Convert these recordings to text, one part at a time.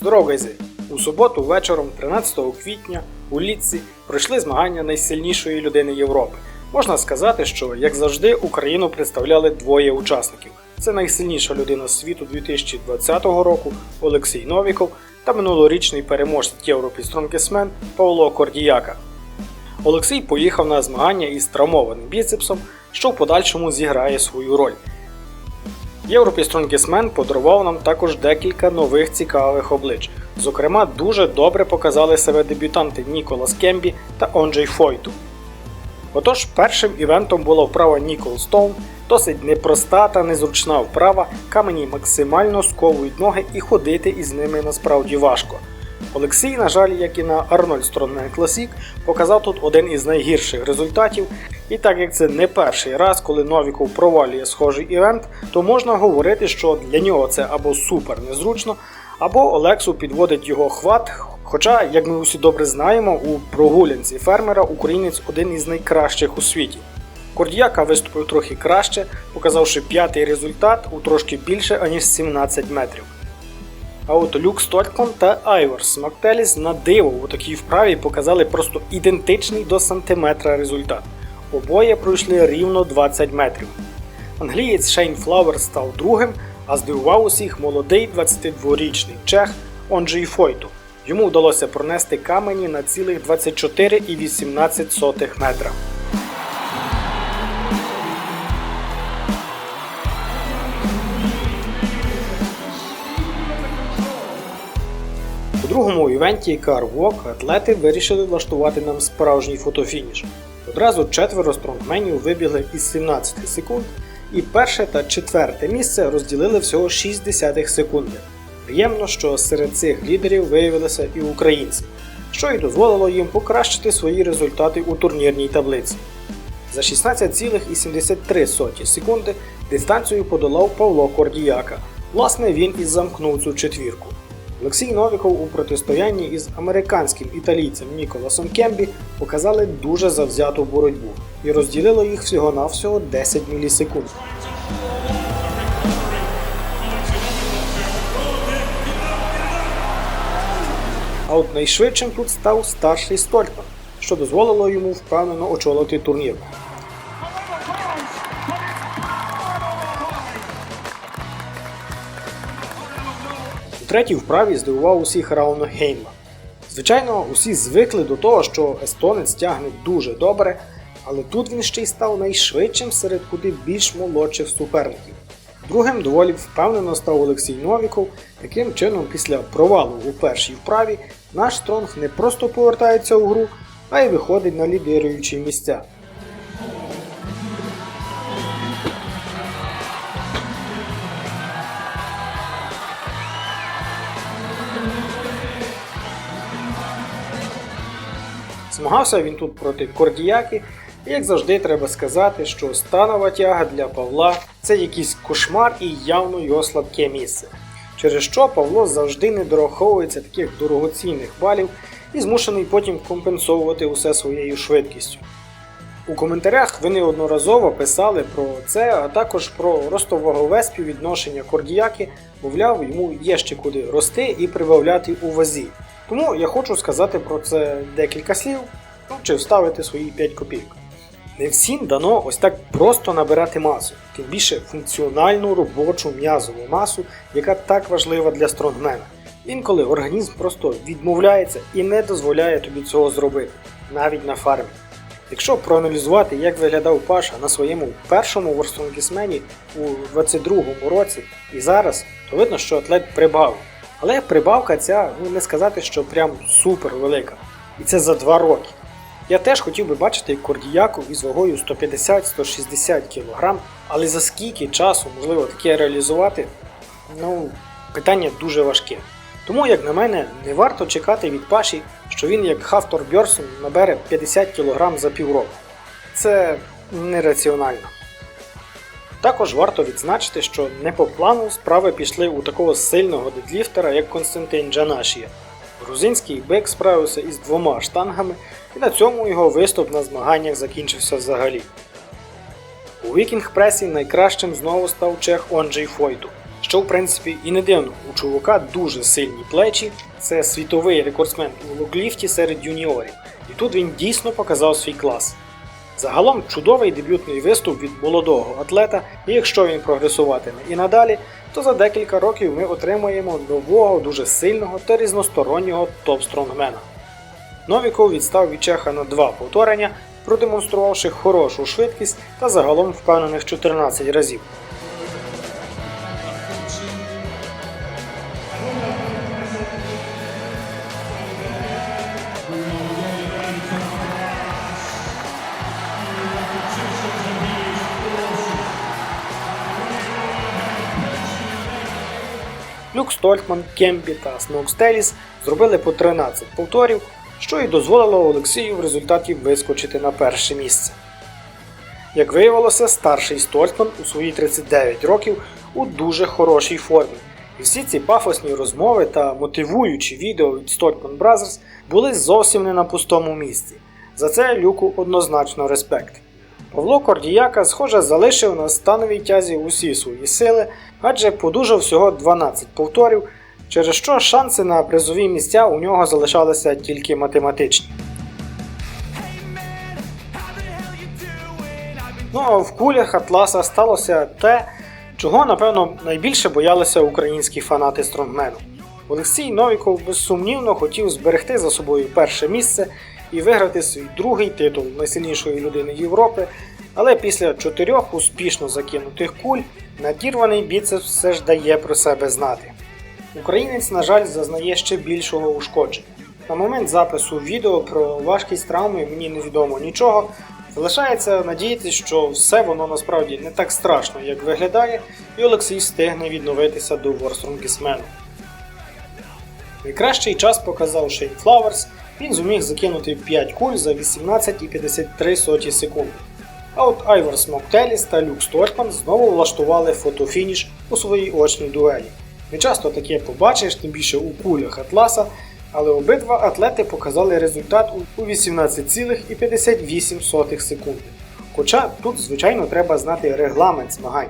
Здоров, гайзи! У суботу вечором, 13 квітня, у Ліцці пройшли змагання найсильнішої людини Європи. Можна сказати, що, як завжди, Україну представляли двоє учасників. Це найсильніша людина світу 2020 року Олексій Новіков та минулорічний переможець Європі Стронгесмен Павло Кордіяка. Олексій поїхав на змагання із травмованим біцепсом, що в подальшому зіграє свою роль. Європі Стронгесмен подарував нам також декілька нових цікавих облич. Зокрема, дуже добре показали себе дебютанти Ніколас Кембі та Онджей Фойту. Отож, першим івентом була вправа Нікол Стоун, досить непроста та незручна вправа, камені максимально сковують ноги і ходити із ними насправді важко. Олексій, на жаль, як і на Arnold Strongman Classic, показав тут один із найгірших результатів. І так як це не перший раз, коли Новіков провалює схожий івент, то можна говорити, що для нього це або супер незручно, або Олексу підводить його хват. Хоча, як ми усі добре знаємо, у прогулянці фермера українець один із найкращих у світі. Кордіяка виступив трохи краще, показавши п'ятий результат у трошки більше аніж 17 метрів. А от Люк Столькман та Айворс Мактеліс на диво у такій вправі показали просто ідентичний до сантиметра результат. Обоє пройшли рівно 20 метрів. Англієць Шейн Флауер став другим, а здивував усіх молодий 22-річний чех Онджей Фойту. Йому вдалося пронести камені на цілих 24,18 метра. У другому івенті Car Walk атлети вирішили влаштувати нам справжній фотофініш. Одразу четверо стронгменів вибігли із 17 секунд, і перше та четверте місце розділили всього 6 десятих секунди. Приємно, що серед цих лідерів виявилися і українці, що й дозволило їм покращити свої результати у турнірній таблиці. За 16,73 секунди дистанцію подолав Павло Кордіяка. Власне, він і замкнув цю четвірку. Олексій Новіков у протистоянні із американським італійцем Ніколасом Кембі показали дуже завзяту боротьбу і розділило їх всього-навсього 10 мілісекунд. А от найшвидшим тут став старший Стольтман, що дозволило йому впевнено очолити турнір. Третій вправі здивував усіх Рауно Гейма. Звичайно, усі звикли до того, що естонець тягне дуже добре, але тут він ще й став найшвидшим серед куди більш молодших суперників. Другим доволі впевнено став Олексій Новіков. Таким чином, після провалу у першій вправі, наш Стронг не просто повертається у гру, а й виходить на лідируючі місця. Змагався він тут проти Кордіяки, і як завжди треба сказати, що станова тяга для Павла це якийсь кошмар і явно його слабке місце. Через що Павло завжди не дораховується таких дорогоцінних балів і змушений потім компенсовувати усе своєю швидкістю. У коментарях ви неодноразово писали про це, а також про ростовагове співвідношення кордіяки, мовляв, йому є ще куди рости і прибавляти у вазі. Тому я хочу сказати про це декілька слів, ну чи вставити свої 5 копійок. Не всім дано ось так просто набирати масу, тим більше функціональну робочу м'язову масу, яка так важлива для стронгмена. Інколи організм просто відмовляється і не дозволяє тобі цього зробити, навіть на фармі. Якщо проаналізувати, як виглядав Паша на своєму першому ворстронгісмені у 22-му році і зараз, то видно, що атлет прибавив. Але прибавка ця, ну не сказати, що прям супер велика. І це за 2 роки. Я теж хотів би бачити кордіяку із вагою 150-160 кг, але за скільки часу можливо таке реалізувати, ну, питання дуже важке. Тому, як на мене, не варто чекати від Паші, що він, як Хафтор Бьорсон, набере 50 кг за півроку. Це нераціонально. Також варто відзначити, що не по плану справи пішли у такого сильного дедліфтера, як Константин Джанашія. Грузинський бек справився із двома штангами, і на цьому його виступ на змаганнях закінчився взагалі. У вікінг пресі найкращим знову став чех Онджей Фойту, Що в принципі і не дивно, у чувака дуже сильні плечі, це світовий рекордсмен у логліфті серед юніорів, і тут він дійсно показав свій клас. Загалом чудовий дебютний виступ від молодого атлета, і якщо він прогресуватиме і надалі, то за декілька років ми отримаємо нового, дуже сильного та різностороннього топ-стронгмена. Новіков відстав від Чеха на два повторення, продемонструвавши хорошу швидкість та загалом впевнених 14 разів. Люк Стольтман, Кемпі та Смоук Стеліс зробили по 13 повторів, що і дозволило Олексію в результаті вискочити на перше місце. Як виявилося, старший Стольтман у свої 39 років у дуже хорошій формі. І всі ці пафосні розмови та мотивуючі відео від Stoltman Brothers були зовсім не на пустому місці. За це Люку однозначно респект. Павло Кордіяка, схоже, залишив на становій тязі усі свої сили, адже подужав всього 12 повторів, через що шанси на призові місця у нього залишалися тільки математичні. Ну а в кулях Атласа сталося те, чого, напевно, найбільше боялися українські фанати стронгмену. Олексій Новіков безсумнівно хотів зберегти за собою перше місце і виграти свій другий титул найсильнішої людини Європи, але після чотирьох успішно закинутих куль надірваний біцепс все ж дає про себе знати. Українець, на жаль, зазнає ще більшого ушкодження. На момент запису відео про важкість травми мені невідомо нічого. Залишається надіятися, що все воно насправді не так страшно, як виглядає, і Олексій встигне відновитися до Ворстронгісмену. Найкращий час показав Шейн Флауерс, він зуміг закинути 5 куль за 18,53 секунди. А от Айвор Смоктеліс та Люк Стортман знову влаштували фотофініш у своїй очній дуелі. Не часто таке побачиш, тим більше у кулях Атласа, але обидва атлети показали результат у 18,58 секунди. Хоча тут, звичайно, треба знати регламент змагань,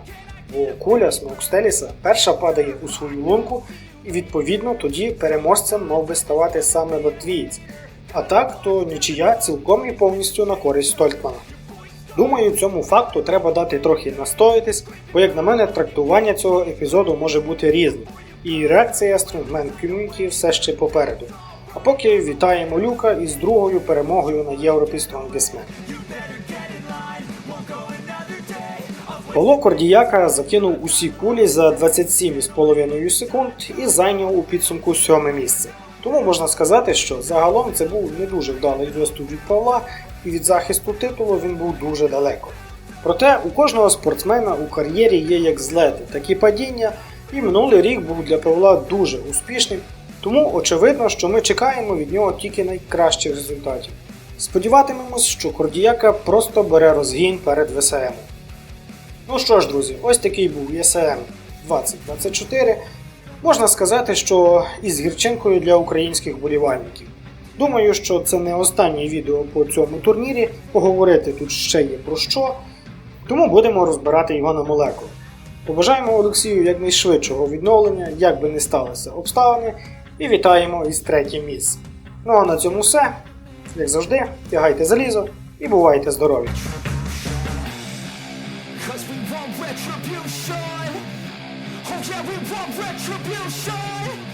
бо куля Смокстеліса перша падає у свою лунку, і відповідно тоді переможцем мав би ставати саме латвієць. А так, то нічия цілком і повністю на користь Стольтмана. Думаю, цьому факту треба дати трохи настоятись, бо, як на мене, трактування цього епізоду може бути різним, і реакція Strongman Community все ще попереду. А поки вітаємо Люка із другою перемогою на Європі Strongest Павло Кордіяка закинув усі кулі за 27,5 секунд і зайняв у підсумку сьоме місце. Тому можна сказати, що загалом це був не дуже вдалий виступ від Павла, і від захисту титулу він був дуже далеко. Проте у кожного спортсмена у кар'єрі є як злети, так і падіння, і минулий рік був для Павла дуже успішним, тому очевидно, що ми чекаємо від нього тільки найкращих результатів. Сподіватимемось, що Кордіяка просто бере розгін перед ВСМ. Ну що ж, друзі, ось такий був ЄСМ 2024. Можна сказати, що із гірчинкою для українських болівальників. Думаю, що це не останнє відео по цьому турнірі. Поговорити тут ще є про що, тому будемо розбирати його на молекули. Побажаємо Олексію якнайшвидшого відновлення, як би не сталося обставини, і вітаємо із третім місцем. Ну а на цьому все. Як завжди, тягайте залізо і бувайте здорові! Retribution. Oh yeah, we want retribution.